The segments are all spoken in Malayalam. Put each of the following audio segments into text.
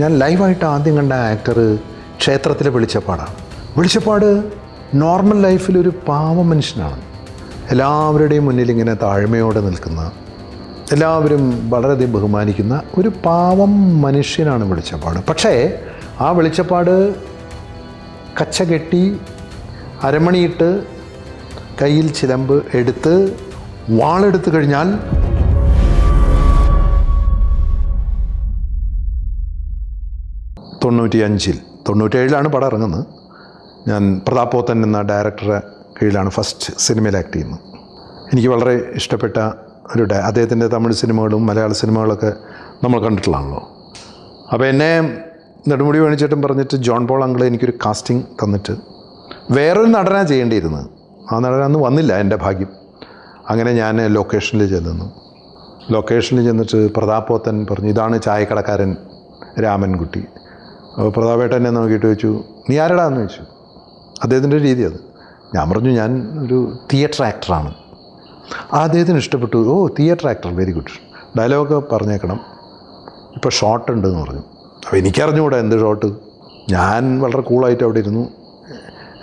ഞാൻ ലൈവായിട്ട് ആദ്യം കണ്ട ആക്ടർ ക്ഷേത്രത്തിലെ വെളിച്ചപ്പാടാണ്. വെളിച്ചപ്പാട് നോർമൽ ലൈഫിലൊരു പാവ മനുഷ്യനാണ്. എല്ലാവരുടെയും മുന്നിൽ ഇങ്ങനെ താഴ്മയോടെ നിൽക്കുന്ന എല്ലാവരും വളരെയധികം ബഹുമാനിക്കുന്ന ഒരു പാവം മനുഷ്യനാണ് വെളിച്ചപ്പാട്. പക്ഷേ ആ വെളിച്ചപ്പാട് കച്ച കെട്ടി അരമണിയിട്ട് കയ്യിൽ ചിലമ്പ് എടുത്ത് വാളെടുത്തു കഴിഞ്ഞാൽ തൊണ്ണൂറ്റി അഞ്ചിൽ തൊണ്ണൂറ്റേഴിലാണ് പടം ഇറങ്ങുന്നത്. ഞാൻ പ്രതാപോത്തൻ എന്ന ഡയറക്ടറെ കീഴിലാണ് ഫസ്റ്റ് സിനിമയിൽ ആക്ട് ചെയ്യുന്നത്. എനിക്ക് വളരെ ഇഷ്ടപ്പെട്ട ഒരു അദ്ദേഹത്തിന്റെ തമിഴ് സിനിമകളും മലയാള സിനിമകളൊക്കെ നമ്മൾ കണ്ടിട്ടുള്ളതാണല്ലോ. അപ്പോൾ എന്നെ നെടുമുടി വേണിച്ചേട്ടൻ പറഞ്ഞിട്ട് ജോൺ പോൾ അങ്കിൾ എനിക്കൊരു കാസ്റ്റിംഗ് തന്നിട്ട് വേറൊരു നടനാണ് ചെയ്യേണ്ടിയിരുന്നത്. ആ നടനന്ന് വന്നില്ല എന്റെ ഭാഗ്യം. അങ്ങനെ ഞാൻ ലൊക്കേഷനിൽ ചെന്നു ലൊക്കേഷനിൽ ചെന്നിട്ട് പ്രതാപോത്തൻ പറഞ്ഞു ഇതാണ് ചായക്കടക്കാരൻ രാമൻകുട്ടി. പ്രതാപേട്ടൻ എന്നെ നോക്കിയിട്ട് ചോദിച്ചു നീ ആരടാന്ന് ചോദിച്ചു? അദ്ദേഹത്തിന്റെ രീതി അത് ഞാൻ പറഞ്ഞു ഞാൻ ഒരു തിയേറ്റർ ആക്ടറാണ് ആ അദ്ദേഹത്തിന് ഇഷ്ടപ്പെട്ടു ഓ theatre actor very good dialogue പറഞ്ഞേക്കണം. ഇപ്പോൾ ഷോട്ട് ഉണ്ടെന്ന് പറഞ്ഞു. അപ്പോൾ എനിക്കറിഞ്ഞുകൂടാ എന്ത് ഷോട്ട് ഞാൻ വളരെ കൂളായിട്ട് അവിടെ ഇരുന്നു.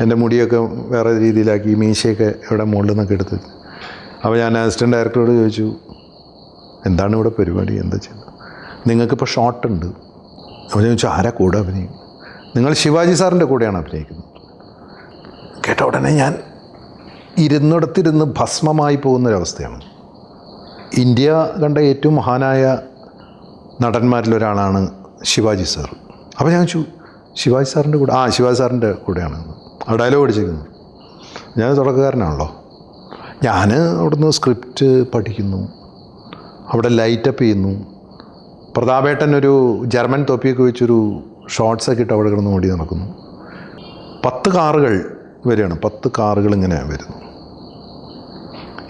എന്റെ മുടിയൊക്കെ വേറെ രീതിയിലാക്കി മീശയൊക്കെ ഇവിടെ മുകളിൽ നിന്നൊക്കെ എടുത്ത്. അപ്പോൾ ഞാൻ അസിസ്റ്റന്റ് ഡയറക്ടറോട് ചോദിച്ചു എന്താണ് ഇവിടെ പരിപാടി? എന്താ ചെയ്യുന്നത്? നിങ്ങൾക്കിപ്പോൾ ഷോട്ട് ഉണ്ട്. അപ്പോൾ ചോദിച്ചു ആരാ കൂടെ അഭിനയിക്കും നിങ്ങൾ ശിവാജി സാറിന്റെ കൂടെയാണ് അഭിനയിക്കുന്നത്. കേട്ട ഉടനെ ഞാൻ ഇരുന്നിടത്തിരുന്ന് ഭസ്മമായി പോകുന്നൊരവസ്ഥയാണ്. ഇന്ത്യ കണ്ട ഏറ്റവും മഹാനായ നടന്മാരിലൊരാളാണ് ശിവാജി സാർ. അപ്പോൾ ഞാൻ ചോദിച്ചു ശിവാജി സാറിന്റെ കൂടെ ആ ശിവാജി സാറിന്റെ കൂടെയാണ്. ആ ഡയലോഗ് അടിച്ചിരിക്കുന്നത് ഞാൻ തുടക്കക്കാരനാണല്ലോ. ഞാൻ അവിടുന്ന് സ്ക്രിപ്റ്റ് പഠിക്കുന്നു. അവിടെ ലൈറ്റപ്പ് ചെയ്യുന്നു. പ്രതാപേട്ടൻ ഒരു ജർമ്മൻ തൊപ്പിയൊക്കെ വെച്ചൊരു ഷോർട്സൊക്കെ ഇട്ട് അവിടെ കിടന്ന് ഓടി നടക്കുന്നു. പത്ത് കാറുകൾ വരികയാണ് പത്ത് കാറുകൾ ഇങ്ങനെ വരുന്നു.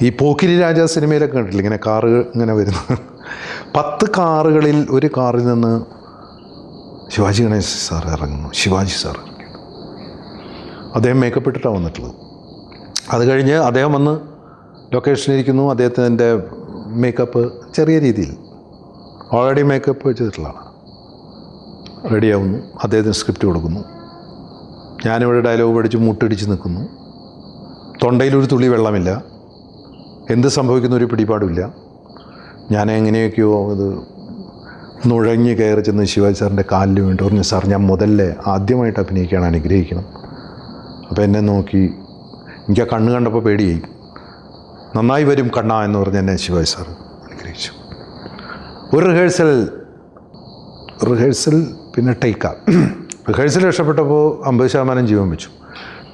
ഈ പോക്കിരി രാജ സിനിമയിലൊക്കെ കണ്ടിട്ടില്ല ഇങ്ങനെ കാറുകൾ ഇങ്ങനെ വരുന്നു. പത്ത് കാറുകളിൽ ഒരു കാറിൽ നിന്ന് ശിവാജി ഗണേശ് സാർ ഇറങ്ങുന്നു. ശിവാജി സാർ ഇറങ്ങുന്നു അദ്ദേഹം മേക്കപ്പ് ഇട്ടിട്ടാണ് വന്നിട്ടുള്ളത്. അത് കഴിഞ്ഞ് അദ്ദേഹം വന്ന് ലൊക്കേഷനിലിരിക്കുന്നു അദ്ദേഹത്തിന്റെ മേക്കപ്പ് ചെറിയ രീതിയിൽ ഓൾറെഡി മേക്കപ്പ് ചെയ്തിട്ടുള്ളതാണ് റെഡിയാവുന്നു അദ്ദേഹത്തിന് സ്ക്രിപ്റ്റ് കൊടുക്കുന്നു. ഞാനിവിടെ ഡയലോഗ് പഠിച്ച് മുട്ടടിച്ച് നിൽക്കുന്നു. തൊണ്ടയിലൊരു തുള്ളി വെള്ളമില്ല. എന്ത് സംഭവിക്കുന്ന ഒരു പിടിപാടുമില്ല. ഞാൻ എങ്ങനെയൊക്കെയോ അത് നുഴഞ്ഞു കയറി ചെന്ന് ശിവാജി സാറിന്റെ കാലിൽ വീണ്ടും പറഞ്ഞു സാർ ഞാൻ മുതലേ ആദ്യമായിട്ട് അഭിനയിക്കാൻ അനുഗ്രഹിക്കണം. അപ്പോൾ എന്നെ നോക്കി എനിക്ക് ആ കണ്ണ് കണ്ടപ്പോൾ പേടിയായി. നന്നായി വരും കണ്ണ എന്ന് പറഞ്ഞ് എന്നെ ശിവാജി സാർ ഒരു റിഹേഴ്സൽ റിഹേഴ്സൽ പിന്നെ ടേക്ക റിഹേഴ്സൽ രക്ഷപ്പെട്ടപ്പോൾ അമ്പത് ശതമാനം ജീവൻ വെച്ചു.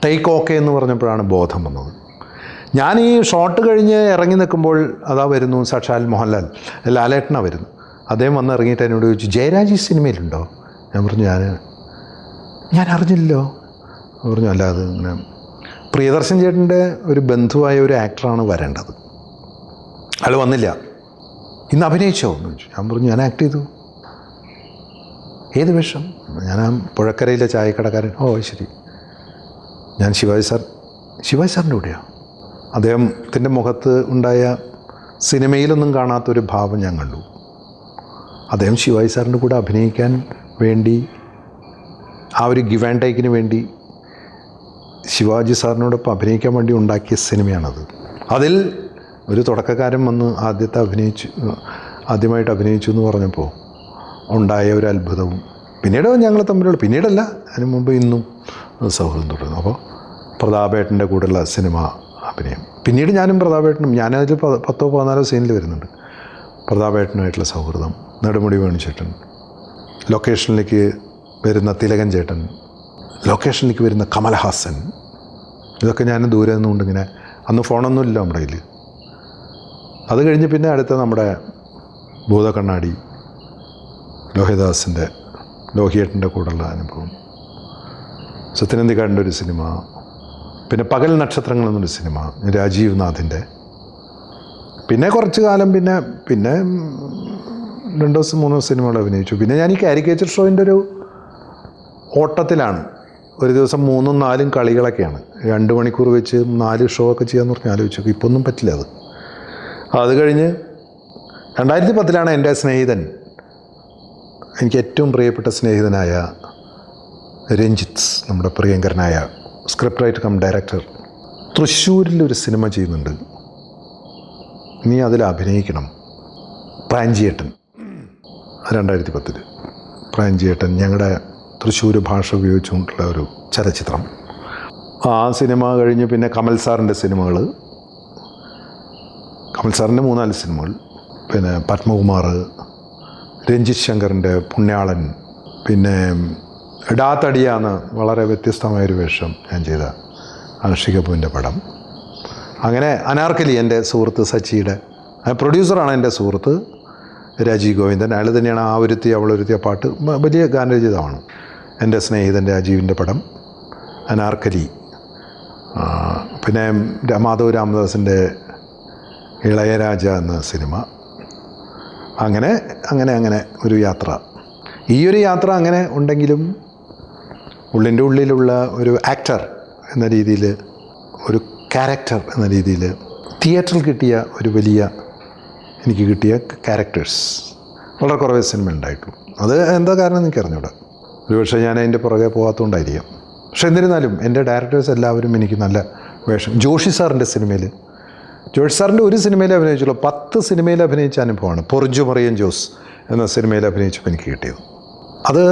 ടേക്ക് ഓക്കെ എന്ന് പറഞ്ഞപ്പോഴാണ് ബോധം വന്നത്. ഞാൻ ഈ ഷോട്ട് കഴിഞ്ഞ് ഇറങ്ങി നിൽക്കുമ്പോൾ അതാ വരുന്നു സാക്ഷാൽ മോഹൻലാൽ. ലാലേട്ടനാണ് വരുന്നു അദ്ദേഹം വന്ന് ഇറങ്ങിയിട്ട് എന്നോട് ചോദിച്ചു ജയരാജ് സിനിമയിലുണ്ടോ? ഞാൻ പറഞ്ഞു ഞാൻ ഞാൻ അറിഞ്ഞില്ലല്ലോ. പറഞ്ഞു അല്ല അത് ഇങ്ങനെ പ്രിയദർശൻ ചേട്ടന്റെ ഒരു ബന്ധുവായ ഒരു ആക്ടറാണ് വരേണ്ടത്. അയാൾ വന്നില്ല. ഇന്ന് അഭിനയിച്ചോ എന്ന് ചോദിച്ചു. ഞാൻ പറഞ്ഞു ഞാൻ ആക്ട് ചെയ്തു. ഏത് വേഷം? ഞാൻ ആ പുഴക്കരയിലെ ചായക്കടക്കാരൻ. ഓ ശരി. ഞാൻ ശിവാജി സാർ ശിവാജി സാറിന്റെ കൂടെയാണ് അദ്ദേഹത്തിന്റെ മുഖത്ത് ഉണ്ടായ സിനിമയിലൊന്നും കാണാത്തൊരു ഭാവം ഞാൻ കണ്ടു. അദ്ദേഹം ശിവാജി സാറിന്റെ കൂടെ അഭിനയിക്കാൻ വേണ്ടി ആ ഒരു ഗിവ് ആൻഡ് ടേക്കിന് വേണ്ടി ശിവാജി സാറിനോടൊപ്പം അഭിനയിക്കാൻ വേണ്ടി ഉണ്ടാക്കിയ സിനിമയാണത്. അതിൽ ഒരു തുടക്കക്കാരൻ വന്ന് ആദ്യത്തെ അഭിനയിച്ചു ആദ്യമായിട്ട് അഭിനയിച്ചു എന്ന് പറഞ്ഞപ്പോൾ ഉണ്ടായ ഒരു അത്ഭുതവും. പിന്നീട് ഞങ്ങൾ തമ്മിലുള്ള പിന്നീടല്ല അതിന് മുമ്പ് ഇന്നും സൗഹൃദം തുടരുന്നു. അപ്പോൾ പ്രതാപേട്ടന്റെ കൂടെയുള്ള സിനിമ അഭിനയം. പിന്നീട് ഞാനും പ്രതാപേട്ടനും ഞാനതിൽ പത്തോ പതിനാലോ സീനിൽ വരുന്നുണ്ട്. പ്രതാപേട്ടനുമായിട്ടുള്ള സൗഹൃദം നെടുമുടി വേണുചേട്ടൻ ലൊക്കേഷനിലേക്ക് വരുന്ന തിലകൻ ചേട്ടൻ ലൊക്കേഷനിലേക്ക് വരുന്ന കമൽഹാസൻ ഇതൊക്കെ ഞാൻ ദൂരെ നിന്നുകൊണ്ട് ഇങ്ങനെ അന്ന് ഫോണൊന്നുമില്ല നമ്മുടെ കയ്യിൽ അത് കഴിഞ്ഞ് പിന്നെ അടുത്ത നമ്മുടെ ഭൂതക്കണ്ണാടി ലോഹിദാസിന്റെ ലോഹിയേട്ടന്റെ കൂടെയുള്ള അനുഭവം. സത്യനന്ദിക്കാടിന്റെ ഒരു സിനിമ പിന്നെ പകൽ നക്ഷത്രങ്ങൾ എന്നൊരു സിനിമ രാജീവ് നാഥിന്റെ പിന്നെ കുറച്ച് കാലം പിന്നെ പിന്നെ രണ്ടു മൂന്ന് സിനിമകൾ അഭിനയിച്ചു. പിന്നെ ഞാൻ ഈ കാരിക്കേച്ചർ ഷോയിന്റെ ഒരു ഓട്ടത്തിലാണ്. ഒരു ദിവസം മൂന്നും നാലും കളികളൊക്കെയാണ്. രണ്ട് മണിക്കൂർ വെച്ച് നാല് ഷോ ഒക്കെ ചെയ്യാമെന്ന് പറഞ്ഞ് ആലോചിച്ചു ഇപ്പോൾ ഒന്നും പറ്റില്ല അത്. അത് കഴിഞ്ഞ് രണ്ടായിരത്തി പത്തിലാണ് എന്റെ സ്നേഹിതൻ. എനിക്ക് ഏറ്റവും പ്രിയപ്പെട്ട സ്നേഹിതനായ രഞ്ജിത്ത് നമ്മുടെ പ്രിയങ്കരനായ സ്ക്രിപ്റ്റ് റൈറ്റർ കം ഡയറക്ടർ തൃശ്ശൂരിൽ ഒരു സിനിമ ചെയ്യുന്നുണ്ട്. നീ അതിൽ അഭിനയിക്കണം. പ്രാഞ്ചിയേട്ടൻ. രണ്ടായിരത്തി പത്തിൽ പ്രാഞ്ചിയേട്ടൻ ഞങ്ങളുടെ തൃശ്ശൂർ ഭാഷ ഉപയോഗിച്ചുകൊണ്ടുള്ള ഒരു ചലച്ചിത്രം. ആ സിനിമ കഴിഞ്ഞ് പിന്നെ കമൽ സാറിന്റെ സിനിമകൾ കമൽ സാറിന്റെ മൂന്നാൽ സിനിമകൾ. പിന്നെ പത്മകുമാർ രഞ്ജിത് ശങ്കറിന്റെ പുണ്യാളൻ പിന്നെ ഇടാത്തടിയാണ് വളരെ വ്യത്യസ്തമായൊരു വേഷം ഞാൻ ചെയ്ത ആഷികപ്പൂവിന്റെ പടം. അങ്ങനെ അനാർക്കലി എന്റെ സുഹൃത്ത് സച്ചിയുടെ പ്രൊഡ്യൂസറാണ് എന്റെ സുഹൃത്ത് രാജീവ് ഗോവിന്ദൻ. അയാൾ തന്നെയാണ് ആ ഒരുത്തി അവളൊരുത്തിയ പാട്ട് വലിയ ഗാനരചിതമാണ് എന്റെ സ്നേഹിതൻ രാജീവിന്റെ പടം അനാർക്കലി. പിന്നെ മാധവ് രാമദാസിന്റെ ഇളയരാജ എന്ന സിനിമ. അങ്ങനെ അങ്ങനെ അങ്ങനെ ഒരു യാത്ര. ഈ ഒരു യാത്ര അങ്ങനെ ഉണ്ടെങ്കിലും ഉള്ളിന്റെ ഉള്ളിലുള്ള ഒരു ആക്ടർ എന്ന രീതിയിൽ ഒരു ക്യാരക്ടർ എന്ന രീതിയിൽ തിയേറ്ററിൽ കിട്ടിയ ഒരു വലിയ എനിക്ക് കിട്ടിയ ക്യാരക്ടേഴ്സ് വളരെ കുറവേ സിനിമ ഉണ്ടായിട്ടുള്ളൂ അത് എന്താ കാരണം എനിക്ക് അറിഞ്ഞൂടാ. ഒരുപക്ഷെ ഞാൻ അതിന്റെ പുറകെ പോകാത്തതുകൊണ്ടായിരിക്കാം. പക്ഷെ എന്നിരുന്നാലും എന്റെ ഡയറക്ടേഴ്സ് എല്ലാവരും എനിക്ക് നല്ല വേഷം ജോഷി സാറിന്റെ സിനിമയിൽ ജോഷി സാറിന്റെ ഒരു സിനിമയിൽ അഭിനയിച്ചുള്ളൂ പത്ത് സിനിമയിൽ അഭിനയിച്ച അനുഭവമാണ്. പൊറിഞ്ചു മറിയൻ ജോസ് എന്ന സിനിമയിൽ അഭിനയിച്ചപ്പോൾ എനിക്ക് കിട്ടിയത്. അത്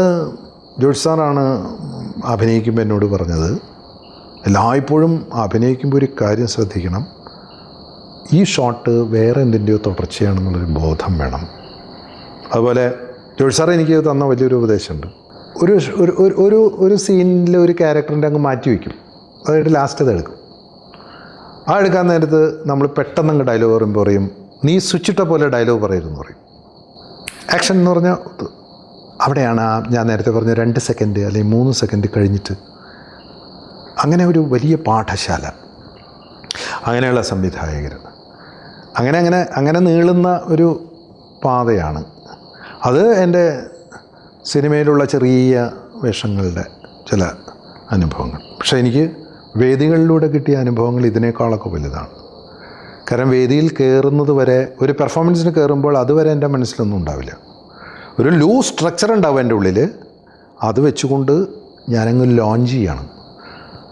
ജോഷ് സാറാണ് അഭിനയിക്കുമ്പോൾ എന്നോട് പറഞ്ഞത് എല്ലായ്പ്പോഴും അഭിനയിക്കുമ്പോൾ ഒരു കാര്യം ശ്രദ്ധിക്കണം. ഈ ഷോട്ട് വേറെ എന്തിന്റെയോ തുടർച്ചയാണെന്നുള്ളൊരു ബോധം വേണം. അതുപോലെ ജോഷ് സാർ എനിക്ക് തന്ന വലിയൊരു ഉപദേശമുണ്ട്. ഒരു ഒരു ഒരു- സീനിലെ ഒരു ക്യാരക്ടറിന്റെ അങ്ങ് മാറ്റി വയ്ക്കും അതായിട്ട് ലാസ്റ്റ് അത് എടുക്കും. ആ എടുക്കാൻ നേരത്ത് നമ്മൾ പെട്ടെന്ന് അങ്ങ് ഡയലോഗ് പറയുമ്പോൾ പറയും നീ സ്വിച്ചിട്ട പോലെ ഡയലോഗ് പറയരുതെന്ന് പറയും. ആക്ഷൻ എന്ന് പറഞ്ഞാൽ അവിടെയാണ് ആ ഞാൻ നേരത്തെ പറഞ്ഞ രണ്ട് സെക്കൻഡ് അല്ലെങ്കിൽ മൂന്ന് സെക്കൻഡ് കഴിഞ്ഞിട്ട് അങ്ങനെ ഒരു വലിയ പാഠശാല. അങ്ങനെയുള്ള സംവിധായകർ. അങ്ങനെ അങ്ങനെ അങ്ങനെ നീളുന്ന ഒരു പാതയാണ്. അത് എന്റെ സിനിമയിലുള്ള ചെറിയ വേഷങ്ങളുടെ ചില അനുഭവങ്ങൾ. പക്ഷേ എനിക്ക് വേദികളിലൂടെ കിട്ടിയ അനുഭവങ്ങൾ ഇതിനേക്കാളൊക്കെ വലുതാണ്. കാരണം വേദിയിൽ കയറുന്നത് വരെ ഒരു പെർഫോമൻസിന് കയറുമ്പോൾ അതുവരെ എന്റെ മനസ്സിലൊന്നും ഉണ്ടാവില്ല. ഒരു ലൂസ് സ്ട്രക്ചർ ഉണ്ടാവും എന്റെ ഉള്ളിൽ അത് വെച്ചുകൊണ്ട് ഞാനങ്ങ് ലോഞ്ച് ചെയ്യണം.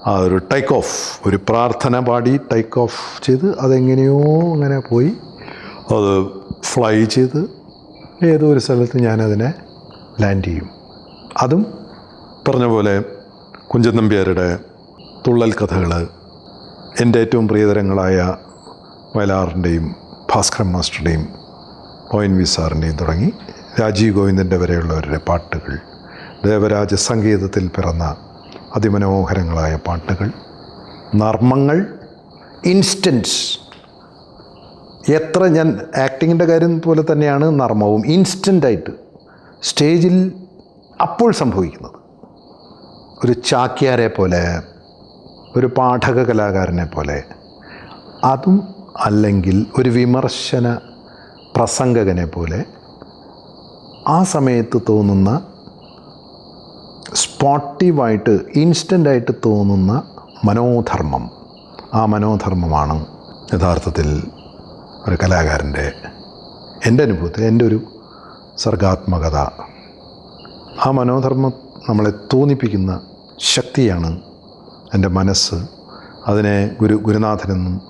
ആ ഒരു ടേക്ക് ഓഫ് ഒരു പ്രാർത്ഥന പാടി ടേക്ക് ഓഫ് ചെയ്ത് അതെങ്ങനെയോ അങ്ങനെ പോയി അത് ഫ്ലൈ ചെയ്ത് ഏതോ ഒരു സ്ഥലത്ത് ഞാനതിനെ ലാൻഡ് ചെയ്യും. അതും പറഞ്ഞ പോലെ കുഞ്ചൻ നമ്പ്യാരുടെ തുള്ളൽ കഥകൾ എന്റെ ഏറ്റവും പ്രിയതരങ്ങളായ വയലാറിന്റെയും ഭാസ്കരൻ മാസ്റ്ററുടെയും ഒ എൻ വി സാറിന്റെയും തുടങ്ങി രാജീവ് ഗോവിന്ദന്റെ വരെയുള്ളവരുടെ പാട്ടുകൾ ദേവരാജ സംഗീതത്തിൽ പിറന്ന അതിമനോഹരങ്ങളായ പാട്ടുകൾ നർമ്മങ്ങൾ ഇൻസ്റ്റൻസ്. എത്ര ഞാൻ ആക്ടിങ്ങിന്റെ കാര്യം പോലെ തന്നെയാണ് നർമ്മവും ഇൻസ്റ്റന്റായിട്ട് സ്റ്റേജിൽ അപ്പോൾ സംഭവിക്കുന്നത്. ഒരു ചാക്യാരെ പോലെ ഒരു പാഠക കലാകാരനെ പോലെ. അതും അല്ലെങ്കിൽ ഒരു വിമർശന പ്രസംഗകനെ പോലെ ആ സമയത്ത് തോന്നുന്ന സ്പോട്ടീവായിട്ട് ഇൻസ്റ്റന്റായിട്ട് തോന്നുന്ന മനോധർമ്മം. ആ മനോധർമ്മമാണ് യഥാർത്ഥത്തിൽ ഒരു കലാകാരന്റെ എന്റെ അനുഭവത്തിൽ എന്റെ ഒരു സർഗാത്മകത. ആ മനോധർമ്മം നമ്മളെ തോന്നിപ്പിക്കുന്ന ശക്തിയാണ് എന്റെ മനസ്സ് അതിനെ ഗുരു ഗുരുനാഥനെന്നും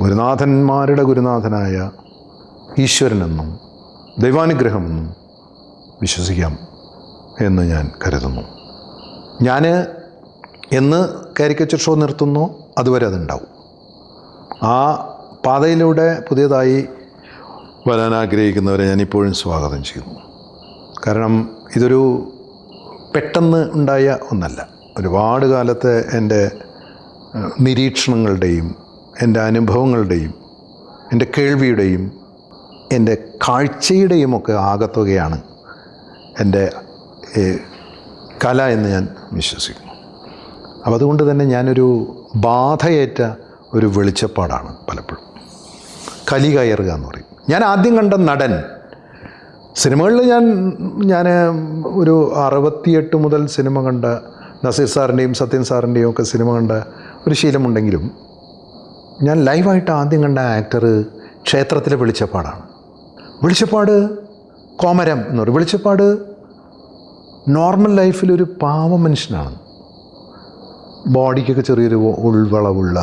ഗുരുനാഥന്മാരുടെ ഗുരുനാഥനായ ഈശ്വരനെന്നും ദൈവാനുഗ്രഹമെന്നും വിശ്വസിക്കാം എന്ന് ഞാൻ കരുതുന്നു. ഞാൻ എന്ന് കാരിക്കച്ചർ ഷോ നിർത്തുന്നു അതുവരെ അതുണ്ടാവും. ആ പാതയിലൂടെ പുതിയതായി വരാൻ ആഗ്രഹിക്കുന്നവരെ ഞാൻ ഇപ്പോഴും സ്വാഗതം ചെയ്യുന്നു. കാരണം ഇതൊരു പെട്ടെന്ന് ഉണ്ടായ ഒന്നല്ല. ഒരുപാട് കാലത്തെ എന്റെ നിരീക്ഷണങ്ങളുടെയും എന്റെ അനുഭവങ്ങളുടെയും എന്റെ കേൾവിയുടെയും എന്റെ കാഴ്ചയുടെയും ഒക്കെ ആകത്തുകയാണ് എന്റെ കല എന്ന് ഞാൻ വിശ്വസിക്കുന്നു. അപ്പോൾ അതുകൊണ്ട് തന്നെ ഞാനൊരു ബാധയേറ്റ ഒരു വെളിച്ചപ്പാടാണ് പലപ്പോഴും. കലി കയറുക എന്ന് പറയും. ഞാൻ ആദ്യം കണ്ട നടൻ സിനിമകളിൽ ഞാൻ ഞാൻ ഒരു അറുപത്തിയെട്ട് മുതൽ സിനിമ കണ്ട നസീർ സാറിന്റെയും സത്യൻ സാറിന്റെയും ഒക്കെ സിനിമ കണ്ട ഒരു ശീലമുണ്ടെങ്കിലും ഞാൻ ലൈവായിട്ട് ആദ്യം കണ്ട ആക്ടർ ക്ഷേത്രത്തിലെ വെളിച്ചപ്പാടാണ്. വെളിച്ചപ്പാട് കോമരം എന്ന് പറയും വെളിച്ചപ്പാട് നോർമൽ ലൈഫിലൊരു പാവ മനുഷ്യനാണ്. ബോഡിക്കൊക്കെ ചെറിയൊരു ഉൾവളവുള്ള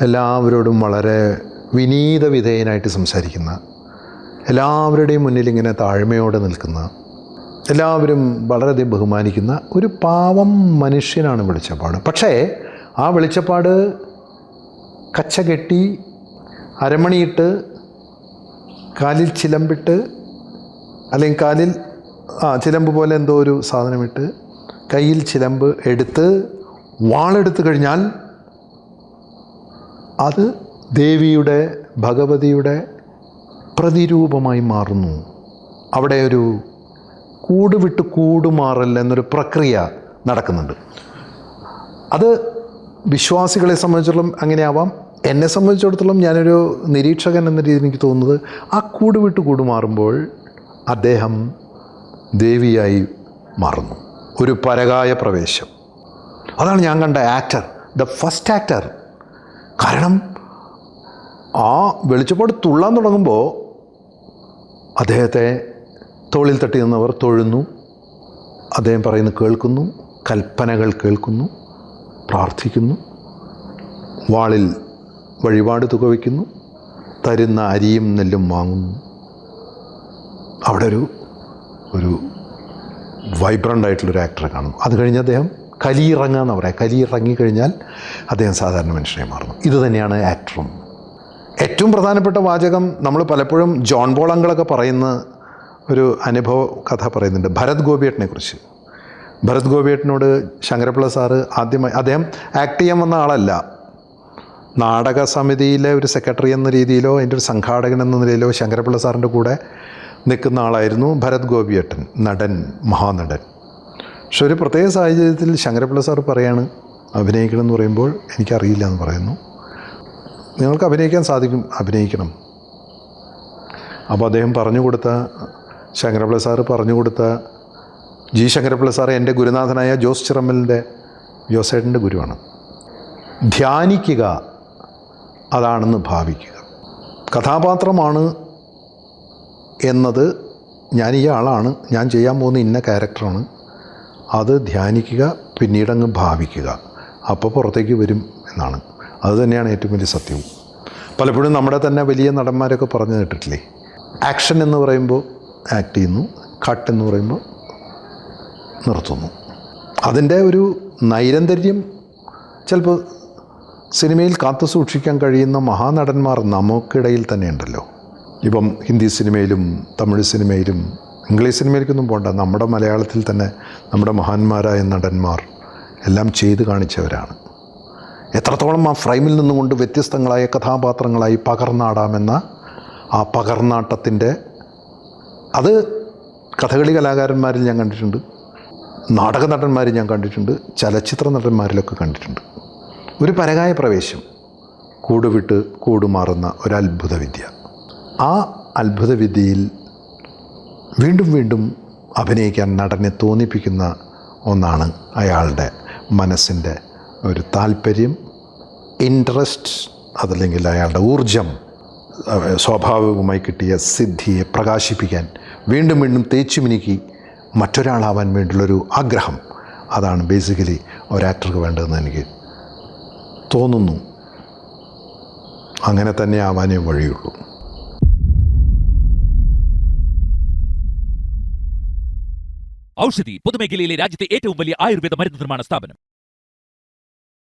എല്ലാവരോടും വളരെ വിനീത വിധേയനായിട്ട് സംസാരിക്കുന്ന എല്ലാവരുടെയും മുന്നിൽ ഇങ്ങനെ താഴ്മയോടെ നിൽക്കുന്ന എല്ലാവരും വളരെയധികം ബഹുമാനിക്കുന്ന ഒരു പാവം മനുഷ്യനാണ് വെളിച്ചപ്പാട്. പക്ഷേ ആ വെളിച്ചപ്പാട് കച്ച കെട്ടി അരമണിയിട്ട് കാലിൽ ചിലമ്പിട്ട് അല്ലെങ്കിൽ കാലിൽ ആ ചിലമ്പ് പോലെ എന്തോ ഒരു സാധനമിട്ട് കയ്യിൽ ചിലമ്പ് എടുത്ത് വാളെടുത്ത് കഴിഞ്ഞാൽ അത് ദേവിയുടെ ഭഗവതിയുടെ പ്രതിരൂപമായി മാറുന്നു. അവിടെ ഒരു കൂട് വിട്ട് കൂട് മാറൽ എന്നൊരു പ്രക്രിയ നടക്കുന്നുണ്ട്. അത് വിശ്വാസികളെ സംബന്ധിച്ചിടത്തോളം അങ്ങനെയാവാം. എന്നെ സംബന്ധിച്ചിടത്തോളം ഞാനൊരു നിരീക്ഷകൻ എന്ന രീതിയിൽ എനിക്ക് തോന്നുന്നത് ആ കൂട് വിട്ട് കൂട് മാറുമ്പോൾ അദ്ദേഹം ദേവിയായി മാറുന്നു. ഒരു പരകായ പ്രവേശം. അതാണ് ഞാൻ കണ്ട ആക്ടർ ദ ഫസ്റ്റ് ആക്ടർ കാരണം ആ വെളിച്ചപ്പാട് തുള്ളാൻ തുടങ്ങുമ്പോൾ അദ്ദേഹത്തെ തോളിൽ തട്ടി നിന്നവർ തൊഴുന്നു. അദ്ദേഹം പറയുന്നത് കേൾക്കുന്നു കൽപ്പനകൾ കേൾക്കുന്നു പ്രാർത്ഥിക്കുന്നു. വാളിൽ വഴിപാട് തുക വയ്ക്കുന്നു തരുന്ന അരിയും നെല്ലും വാങ്ങുന്നു. അവിടെ ഒരു ഒരു വൈബ്രന്റ് ആയിട്ടുള്ളൊരു ആക്ടറെ കാണുന്നു. അത് കഴിഞ്ഞ് അദ്ദേഹം കലിയിറങ്ങുക എന്ന് പറയാം. കലിയിറങ്ങി കഴിഞ്ഞാൽ അദ്ദേഹം സാധാരണ മനുഷ്യനെ മാറുന്നു. ഇത് തന്നെയാണ് ആക്ടറും ഏറ്റവും പ്രധാനപ്പെട്ട വാചകം നമ്മൾ പലപ്പോഴും ജോൺ ബോളങ്ങളൊക്കെ പറയുന്ന ഒരു അനുഭവ കഥ പറയുന്നുണ്ട്. ഭരത് ഗോപിയേട്ടനെ കുറിച്ച്. ഭരത് ഗോപിയേട്ടനോട് ശങ്കരപ്പിള്ള സാറ് ആദ്യമായി അദ്ദേഹം ആക്ട് ചെയ്യാൻ വന്ന ആളല്ല. നാടക സമിതിയിലെ ഒരു സെക്രട്ടറി എന്ന രീതിയിലോ അതിന്റെ ഒരു സംഘാടകൻ എന്ന നിലയിലോ ശങ്കരപ്പിള്ള സാറിന്റെ കൂടെ നിൽക്കുന്ന ആളായിരുന്നു ഭരത് ഗോപിയേട്ടൻ നടൻ മഹാനടൻ. പക്ഷെ ഒരു പ്രത്യേക സാഹചര്യത്തിൽ ശങ്കരപ്പിള്ള സാർ പറയാണ് അഭിനയിക്കണം എന്ന് പറയുമ്പോൾ എനിക്കറിയില്ല എന്ന് പറയുന്നു. നിങ്ങൾക്ക് അഭിനയിക്കാൻ സാധിക്കും അഭിനയിക്കണം. അപ്പോൾ അദ്ദേഹം പറഞ്ഞു കൊടുത്ത ശങ്കരപ്പിള്ള സാറ് പറഞ്ഞു കൊടുത്ത ജി ശങ്കരപ്പിള്ള സാറ് എന്റെ ഗുരുനാഥനായ ജോസ് ചിറമ്മലിന്റെ ജോസേട്ടന്റെ ഗുരുവാണ്. ധ്യാനിക്കുക അതാണെന്ന് ഭാവിക്കുക. കഥാപാത്രമാണ് എന്നത് ഞാൻ ഈ ആളാണ് ഞാൻ ചെയ്യാൻ പോകുന്ന ഇന്ന ക്യാരക്ടറാണ്. അത് ധ്യാനിക്കുക പിന്നീടങ്ങ് ഭാവിക്കുക. അപ്പോൾ പുറത്തേക്ക് വരും എന്നാണ്. അതുതന്നെയാണ് ഏറ്റവും വലിയ സത്യവും. പലപ്പോഴും നമ്മുടെ തന്നെ വലിയ നടന്മാരൊക്കെ പറഞ്ഞു കേട്ടിട്ടില്ലേ? ആക്ഷൻ എന്ന് പറയുമ്പോൾ ആക്ട് ചെയ്യുന്നു. കട്ട് എന്ന് പറയുമ്പോൾ നിർത്തുന്നു. അതിന്റെ ഒരു നൈരന്തര്യം ചിലപ്പോൾ സിനിമയിൽ കാത്തു സൂക്ഷിക്കാൻ കഴിയുന്ന മഹാനടന്മാർ നമുക്കിടയിൽ തന്നെ ഉണ്ടല്ലോ ഇപ്പം ഹിന്ദി സിനിമയിലും തമിഴ് സിനിമയിലും ഇംഗ്ലീഷ് സിനിമയിലേക്കൊന്നും പോകണ്ട നമ്മുടെ മലയാളത്തിൽ തന്നെ നമ്മുടെ മഹാന്മാരായ നടന്മാർ എല്ലാം ചെയ്തു കാണിച്ചവരാണ്. എത്രത്തോളം ആ ഫ്രെയിമിൽ നിന്നുകൊണ്ട് വ്യത്യസ്തങ്ങളായ കഥാപാത്രങ്ങളായി പകർന്നാടാമെന്ന ആ പകർന്നാട്ടത്തിന്റെ അത് കഥകളി കലാകാരന്മാരിൽ ഞാൻ കണ്ടിട്ടുണ്ട് നാടക നടന്മാരിൽ ഞാൻ കണ്ടിട്ടുണ്ട് ചലച്ചിത്ര നടന്മാരിലൊക്കെ കണ്ടിട്ടുണ്ട്. ഒരു പരകായ പ്രവേശം കൂടുവിട്ട് കൂടുമാറുന്ന ഒരു വിദ്യ. ആ അത്ഭുത വിദ്യയിൽ വീണ്ടും വീണ്ടും അഭിനയിക്കാൻ നടനെ തോന്നിപ്പിക്കുന്ന ഒന്നാണ് അയാളുടെ മനസ്സിന്റെ ഒരു താല്പര്യം ഇൻട്രസ്റ്റ് അതല്ലെങ്കിൽ അയാളുടെ ഊർജം സ്വാഭാവികമായി കിട്ടിയ സിദ്ധിയെ പ്രകാശിപ്പിക്കാൻ വീണ്ടും വീണ്ടും തേച്ചു മിനുക്കി മറ്റൊരാളാവാൻ വേണ്ടിയുള്ളൊരു ആഗ്രഹം. അതാണ് ബേസിക്കലി ഒരാക്ടർക്ക് വേണ്ടതെന്ന് എനിക്ക് തോന്നുന്നു. അങ്ങനെ തന്നെ ആവാനേ വഴിയുള്ളൂ. ഔഷധി പൊതുമേഖലയിലെ രാജ്യത്തെ ഏറ്റവും വലിയ ആയുർവേദ മരുന്ന് നിർമ്മാണ സ്ഥാപനം.